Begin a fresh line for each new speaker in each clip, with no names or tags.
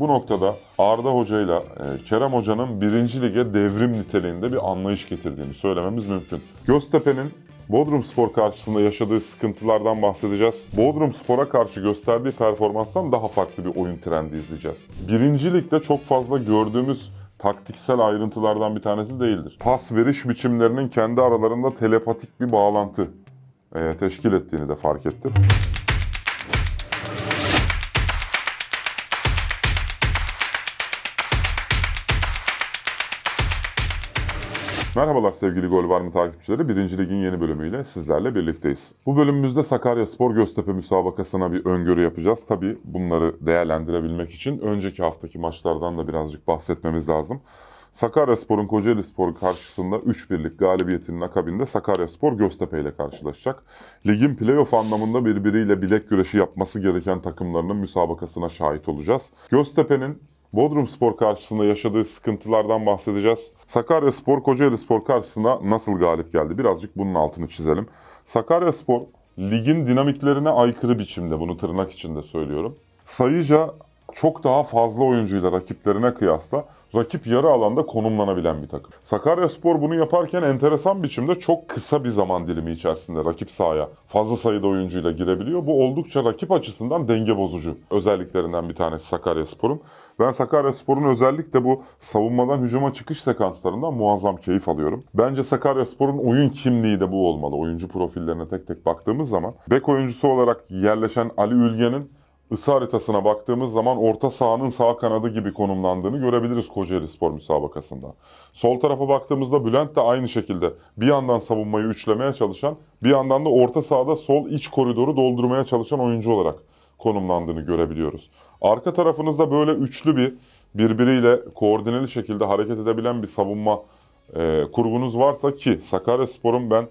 Bu noktada Arda Hoca ile Kerem Hoca'nın birinci lige devrim niteliğinde bir anlayış getirdiğini söylememiz mümkün. Göztepe'nin Bodrum Spor karşısında yaşadığı sıkıntılardan bahsedeceğiz. Bodrum Spor'a karşı gösterdiği performanstan daha farklı bir oyun trendi izleyeceğiz. Birinci ligde çok fazla gördüğümüz taktiksel ayrıntılardan bir tanesi değildir. Pas veriş biçimlerinin kendi aralarında telepatik bir bağlantı e, teşkil ettiğini de fark ettim. Merhabalar sevgili Gol Var mı takipçileri. Birinci Lig'in yeni bölümüyle sizlerle birlikteyiz. Bu bölümümüzde Sakarya Spor Göztepe müsabakasına bir öngörü yapacağız. Tabi bunları değerlendirebilmek için önceki haftaki maçlardan da birazcık bahsetmemiz lazım. Sakarya Spor'un Kocaeli Spor karşısında 3-1'lik galibiyetinin akabinde Sakarya Spor Göztepe ile karşılaşacak. Ligin playoff anlamında birbiriyle bilek güreşi yapması gereken takımlarının müsabakasına şahit olacağız. Göztepe'nin Bodrum Spor karşısında yaşadığı sıkıntılardan bahsedeceğiz. Sakarya Spor, Kocaeli Spor karşısında nasıl galip geldi? Birazcık bunun altını çizelim. Sakarya Spor, ligin dinamiklerine aykırı biçimde, bunu tırnak içinde söylüyorum. Sayıca çok daha fazla oyuncuyla rakiplerine kıyasla rakip yarı alanda konumlanabilen bir takım. Sakaryaspor bunu yaparken enteresan biçimde çok kısa bir zaman dilimi içerisinde rakip sahaya fazla sayıda oyuncuyla girebiliyor. Bu oldukça rakip açısından denge bozucu özelliklerinden bir tanesi Sakaryaspor'un. Ben Sakaryaspor'un özellikle bu savunmadan hücuma çıkış sekanslarından muazzam keyif alıyorum. Bence Sakaryaspor'un oyun kimliği de bu olmalı. Oyuncu profillerine tek tek baktığımız zaman bek oyuncusu olarak yerleşen Ali Ülgen'in ısı haritasına baktığımız zaman orta sahanın sağ kanadı gibi konumlandığını görebiliriz Kocaeli Spor müsabakasında. Sol tarafa baktığımızda Bülent de aynı şekilde bir yandan savunmayı üçlemeye çalışan, bir yandan da orta sahada sol iç koridoru doldurmaya çalışan oyuncu olarak konumlandığını görebiliyoruz. Arka tarafınızda böyle üçlü bir birbiriyle koordineli şekilde hareket edebilen bir savunma e, kurgunuz varsa ki Sakaryaspor'un ben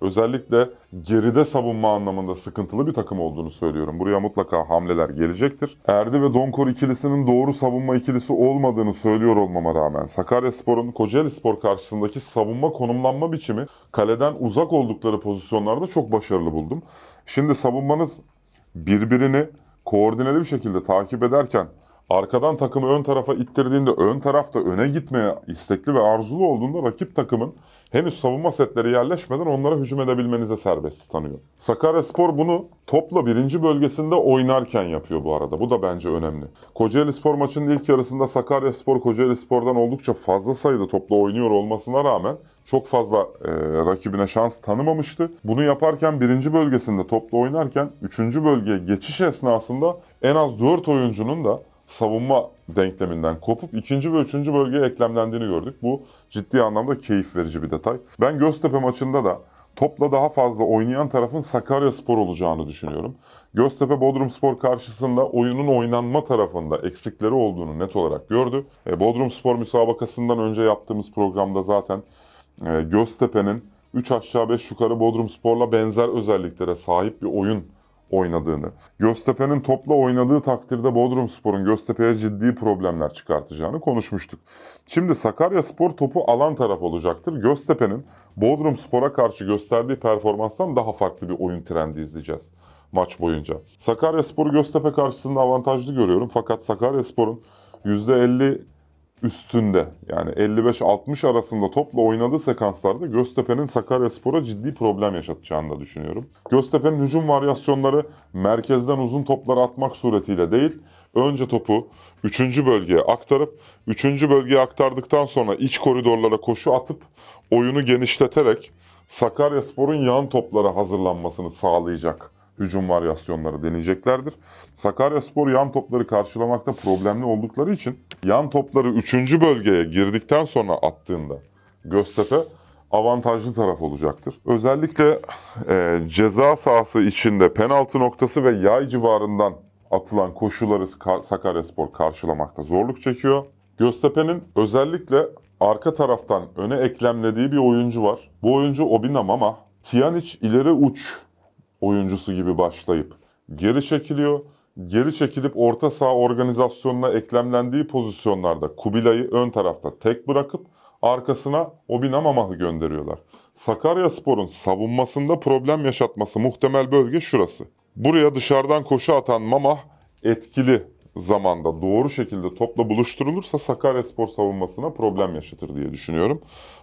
özellikle geride savunma anlamında sıkıntılı bir takım olduğunu söylüyorum. Buraya mutlaka hamleler gelecektir. Erdi ve Donkor ikilisinin doğru savunma ikilisi olmadığını söylüyor olmama rağmen Sakaryaspor'un Kocaeli Spor karşısındaki savunma konumlanma biçimi kaleden uzak oldukları pozisyonlarda çok başarılı buldum. Şimdi savunmanız birbirini koordineli bir şekilde takip ederken arkadan takımı ön tarafa ittirdiğinde ön tarafta öne gitmeye istekli ve arzulu olduğunda rakip takımın henüz savunma setleri yerleşmeden onlara hücum edebilmenize serbest tanıyor. Sakaryaspor bunu topla birinci bölgesinde oynarken yapıyor bu arada. Bu da bence önemli. Kocaeli Spor maçının ilk yarısında Sakaryaspor Kocaeli Spor'dan oldukça fazla sayıda topla oynuyor olmasına rağmen çok fazla e, rakibine şans tanımamıştı. Bunu yaparken birinci bölgesinde topla oynarken üçüncü bölgeye geçiş esnasında en az 4 oyuncunun da savunma denkleminden kopup ikinci ve üçüncü bölgeye eklemlendiğini gördük. Bu ciddi anlamda keyif verici bir detay. Ben Göztepe maçında da topla daha fazla oynayan tarafın Sakarya Spor olacağını düşünüyorum. Göztepe Bodrum Spor karşısında oyunun oynanma tarafında eksikleri olduğunu net olarak gördü. E, Bodrum Spor müsabakasından önce yaptığımız programda zaten e, Göztepe'nin 3 aşağı 5 yukarı Bodrum Spor'la benzer özelliklere sahip bir oyun oynadığını, Göztepe'nin topla oynadığı takdirde Bodrum Spor'un Göztepe'ye ciddi problemler çıkartacağını konuşmuştuk. Şimdi Sakarya Spor topu alan taraf olacaktır. Göztepe'nin Bodrum Spor'a karşı gösterdiği performanstan daha farklı bir oyun trendi izleyeceğiz maç boyunca. Sakarya Spor'u Göztepe karşısında avantajlı görüyorum fakat Sakarya Spor'un %50 üstünde yani 55-60 arasında topla oynadığı sekanslarda Göztepe'nin Sakaryaspor'a ciddi problem yaşatacağını da düşünüyorum. Göztepe'nin hücum varyasyonları merkezden uzun topları atmak suretiyle değil, önce topu 3. bölgeye aktarıp 3. bölgeye aktardıktan sonra iç koridorlara koşu atıp oyunu genişleterek Sakaryaspor'un yan toplara hazırlanmasını sağlayacak hücum varyasyonları deneyeceklerdir. Sakaryaspor yan topları karşılamakta problemli oldukları için yan topları 3. bölgeye girdikten sonra attığında Göztepe avantajlı taraf olacaktır. Özellikle e, ceza sahası içinde penaltı noktası ve yay civarından atılan koşuları Ka- Sakaryaspor karşılamakta zorluk çekiyor. Göztepe'nin özellikle arka taraftan öne eklemlediği bir oyuncu var. Bu oyuncu Obinam ama Tiyanic ileri uç oyuncusu gibi başlayıp geri çekiliyor. Geri çekilip orta saha organizasyonuna eklemlendiği pozisyonlarda Kubilay'ı ön tarafta tek bırakıp arkasına Obinamamah'ı gönderiyorlar. Sakaryaspor'un savunmasında problem yaşatması muhtemel bölge şurası. Buraya dışarıdan koşu atan Mamah etkili zamanda doğru şekilde topla buluşturulursa Sakaryaspor savunmasına problem yaşatır diye düşünüyorum.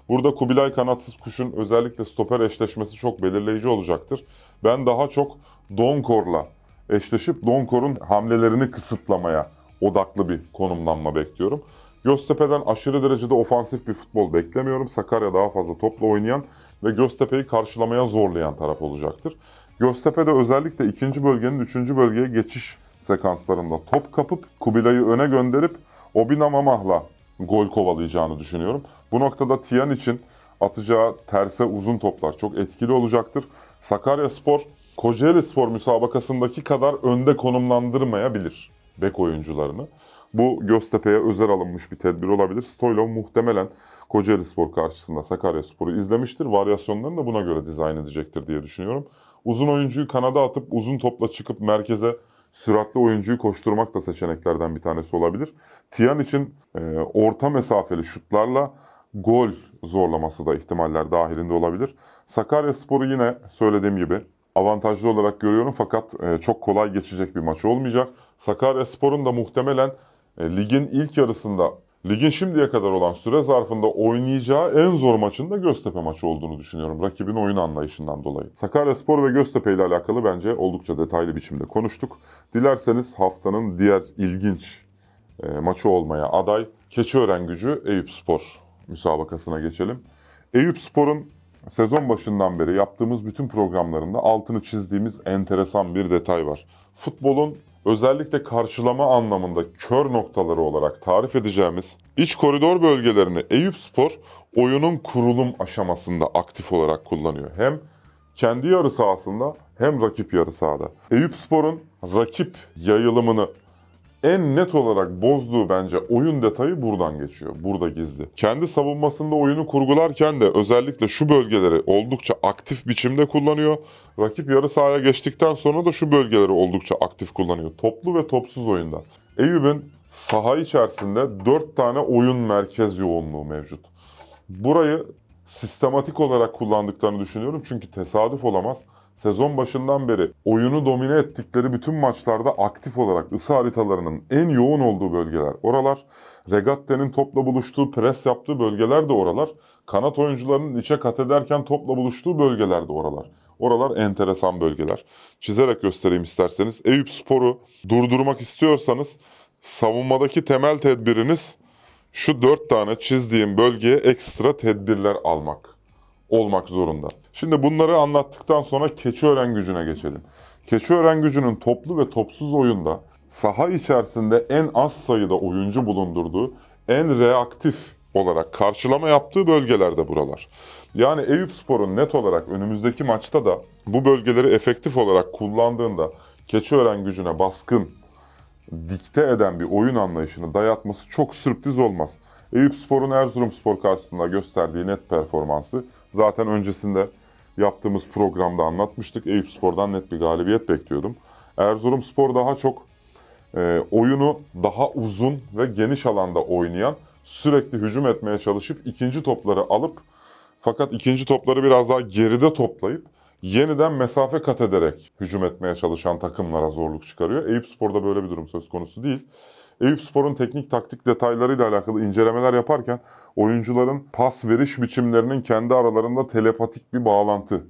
Burada Kubilay Kanatsız Kuş'un özellikle stoper eşleşmesi çok belirleyici olacaktır. Ben daha çok Donkor'la eşleşip Donkor'un hamlelerini kısıtlamaya odaklı bir konumlanma bekliyorum. Göztepe'den aşırı derecede ofansif bir futbol beklemiyorum. Sakarya daha fazla topla oynayan ve Göztepe'yi karşılamaya zorlayan taraf olacaktır. Göztepe'de özellikle ikinci bölgenin üçüncü bölgeye geçiş sekanslarında top kapıp Kubilay'ı öne gönderip Obina Mamah'la gol kovalayacağını düşünüyorum. Bu noktada Tiyan için atacağı terse uzun toplar çok etkili olacaktır. Sakarya Spor, Kocaeli Spor müsabakasındaki kadar önde konumlandırmayabilir bek oyuncularını. Bu Göztepe'ye özel alınmış bir tedbir olabilir. Stoylov muhtemelen Kocaeli Spor karşısında Sakarya Spor'u izlemiştir. Varyasyonlarını da buna göre dizayn edecektir diye düşünüyorum. Uzun oyuncuyu kanada atıp uzun topla çıkıp merkeze süratli oyuncuyu koşturmak da seçeneklerden bir tanesi olabilir. Tiyan için e, orta mesafeli şutlarla gol zorlaması da ihtimaller dahilinde olabilir. Sakarya Sporu yine söylediğim gibi avantajlı olarak görüyorum fakat e, çok kolay geçecek bir maç olmayacak. Sakarya Spor'un da muhtemelen e, ligin ilk yarısında ligin şimdiye kadar olan süre zarfında oynayacağı en zor maçında Göztepe maçı olduğunu düşünüyorum. Rakibin oyun anlayışından dolayı. Sakaryaspor ve Göztepe ile alakalı bence oldukça detaylı biçimde konuştuk. Dilerseniz haftanın diğer ilginç e, maçı olmaya aday Keçiören Gücü Eyüp Spor müsabakasına geçelim. Eyüp Spor'un sezon başından beri yaptığımız bütün programlarında altını çizdiğimiz enteresan bir detay var. Futbolun özellikle karşılama anlamında kör noktaları olarak tarif edeceğimiz iç koridor bölgelerini Eyüp Spor oyunun kurulum aşamasında aktif olarak kullanıyor. Hem kendi yarı sahasında hem rakip yarı sahada. Eyüp Spor'un rakip yayılımını en net olarak bozduğu bence oyun detayı buradan geçiyor. Burada gizli. Kendi savunmasında oyunu kurgularken de özellikle şu bölgeleri oldukça aktif biçimde kullanıyor. Rakip yarı sahaya geçtikten sonra da şu bölgeleri oldukça aktif kullanıyor. Toplu ve topsuz oyunda. Eyüp'ün saha içerisinde 4 tane oyun merkez yoğunluğu mevcut. Burayı sistematik olarak kullandıklarını düşünüyorum çünkü tesadüf olamaz. Sezon başından beri oyunu domine ettikleri bütün maçlarda aktif olarak ısı haritalarının en yoğun olduğu bölgeler oralar. Regatte'nin topla buluştuğu, pres yaptığı bölgeler de oralar. Kanat oyuncularının içe kat ederken topla buluştuğu bölgeler de oralar. Oralar enteresan bölgeler. Çizerek göstereyim isterseniz. Eyüp Spor'u durdurmak istiyorsanız savunmadaki temel tedbiriniz şu dört tane çizdiğim bölgeye ekstra tedbirler almak olmak zorunda. Şimdi bunları anlattıktan sonra Keçiören gücüne geçelim. Keçiören gücünün toplu ve topsuz oyunda saha içerisinde en az sayıda oyuncu bulundurduğu, en reaktif olarak karşılama yaptığı bölgelerde buralar. Yani Eyüp Spor'un net olarak önümüzdeki maçta da bu bölgeleri efektif olarak kullandığında Keçiören gücüne baskın, dikte eden bir oyun anlayışını dayatması çok sürpriz olmaz. Eyüp Spor'un Erzurumspor karşısında gösterdiği net performansı zaten öncesinde yaptığımız programda anlatmıştık. Eyüp Spor'dan net bir galibiyet bekliyordum. Erzurumspor daha çok e, oyunu daha uzun ve geniş alanda oynayan, sürekli hücum etmeye çalışıp ikinci topları alıp fakat ikinci topları biraz daha geride toplayıp yeniden mesafe kat ederek hücum etmeye çalışan takımlara zorluk çıkarıyor. Eyüp Spor'da böyle bir durum söz konusu değil. Eyüp Spor'un teknik taktik detaylarıyla alakalı incelemeler yaparken oyuncuların pas veriş biçimlerinin kendi aralarında telepatik bir bağlantı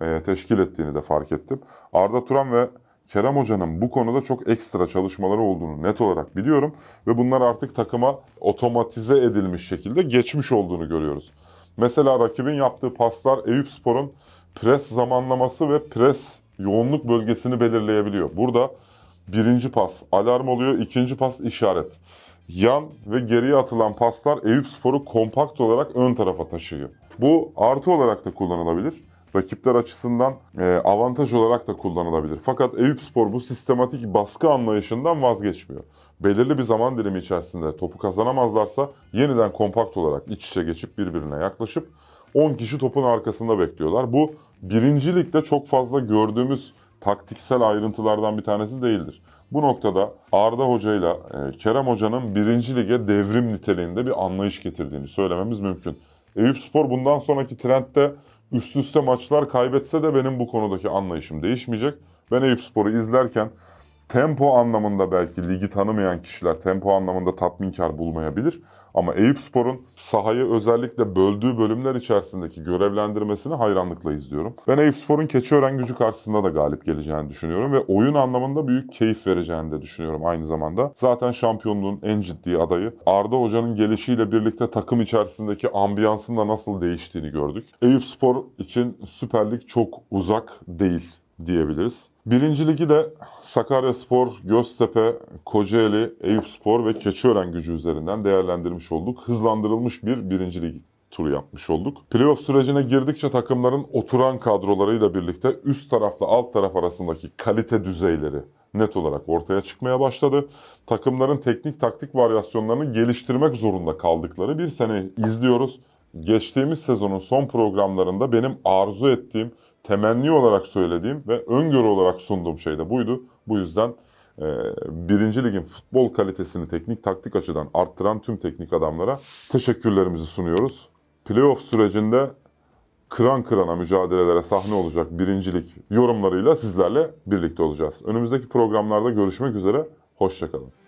e, teşkil ettiğini de fark ettim. Arda Turan ve Kerem Hoca'nın bu konuda çok ekstra çalışmaları olduğunu net olarak biliyorum ve bunlar artık takıma otomatize edilmiş şekilde geçmiş olduğunu görüyoruz. Mesela rakibin yaptığı paslar Eyüp Spor'un pres zamanlaması ve pres yoğunluk bölgesini belirleyebiliyor. Burada birinci pas alarm oluyor, ikinci pas işaret. Yan ve geriye atılan paslar Eyüp Spor'u kompakt olarak ön tarafa taşıyor. Bu artı olarak da kullanılabilir. Rakipler açısından e, avantaj olarak da kullanılabilir. Fakat Eyüp Spor bu sistematik baskı anlayışından vazgeçmiyor. Belirli bir zaman dilimi içerisinde topu kazanamazlarsa yeniden kompakt olarak iç içe geçip birbirine yaklaşıp 10 kişi topun arkasında bekliyorlar. Bu birinci ligde çok fazla gördüğümüz taktiksel ayrıntılardan bir tanesi değildir. Bu noktada Arda Hoca ile Kerem Hoca'nın birinci lige devrim niteliğinde bir anlayış getirdiğini söylememiz mümkün. Eyüp Spor bundan sonraki trendde üst üste maçlar kaybetse de benim bu konudaki anlayışım değişmeyecek. Ben Eyüp Spor'u izlerken Tempo anlamında belki ligi tanımayan kişiler tempo anlamında tatminkar bulmayabilir. Ama Eyüp Spor'un sahayı özellikle böldüğü bölümler içerisindeki görevlendirmesini hayranlıkla izliyorum. Ben Eyüp Spor'un Keçiören gücü karşısında da galip geleceğini düşünüyorum ve oyun anlamında büyük keyif vereceğini de düşünüyorum aynı zamanda. Zaten şampiyonluğun en ciddi adayı Arda Hoca'nın gelişiyle birlikte takım içerisindeki ambiyansın da nasıl değiştiğini gördük. Eyüp Spor için Süper Lig çok uzak değil diyebiliriz. Birinci ligi de Sakaryaspor, Göztepe, Kocaeli, Eyüpspor ve Keçiören gücü üzerinden değerlendirmiş olduk. Hızlandırılmış bir birinci lig turu yapmış olduk. Playoff sürecine girdikçe takımların oturan kadrolarıyla birlikte üst tarafla alt taraf arasındaki kalite düzeyleri net olarak ortaya çıkmaya başladı. Takımların teknik taktik varyasyonlarını geliştirmek zorunda kaldıkları bir sene izliyoruz. Geçtiğimiz sezonun son programlarında benim arzu ettiğim temenni olarak söylediğim ve öngörü olarak sunduğum şey de buydu. Bu yüzden e, birinci ligin futbol kalitesini teknik taktik açıdan arttıran tüm teknik adamlara teşekkürlerimizi sunuyoruz. Playoff sürecinde kıran kırana mücadelelere sahne olacak birincilik yorumlarıyla sizlerle birlikte olacağız. Önümüzdeki programlarda görüşmek üzere, hoşçakalın.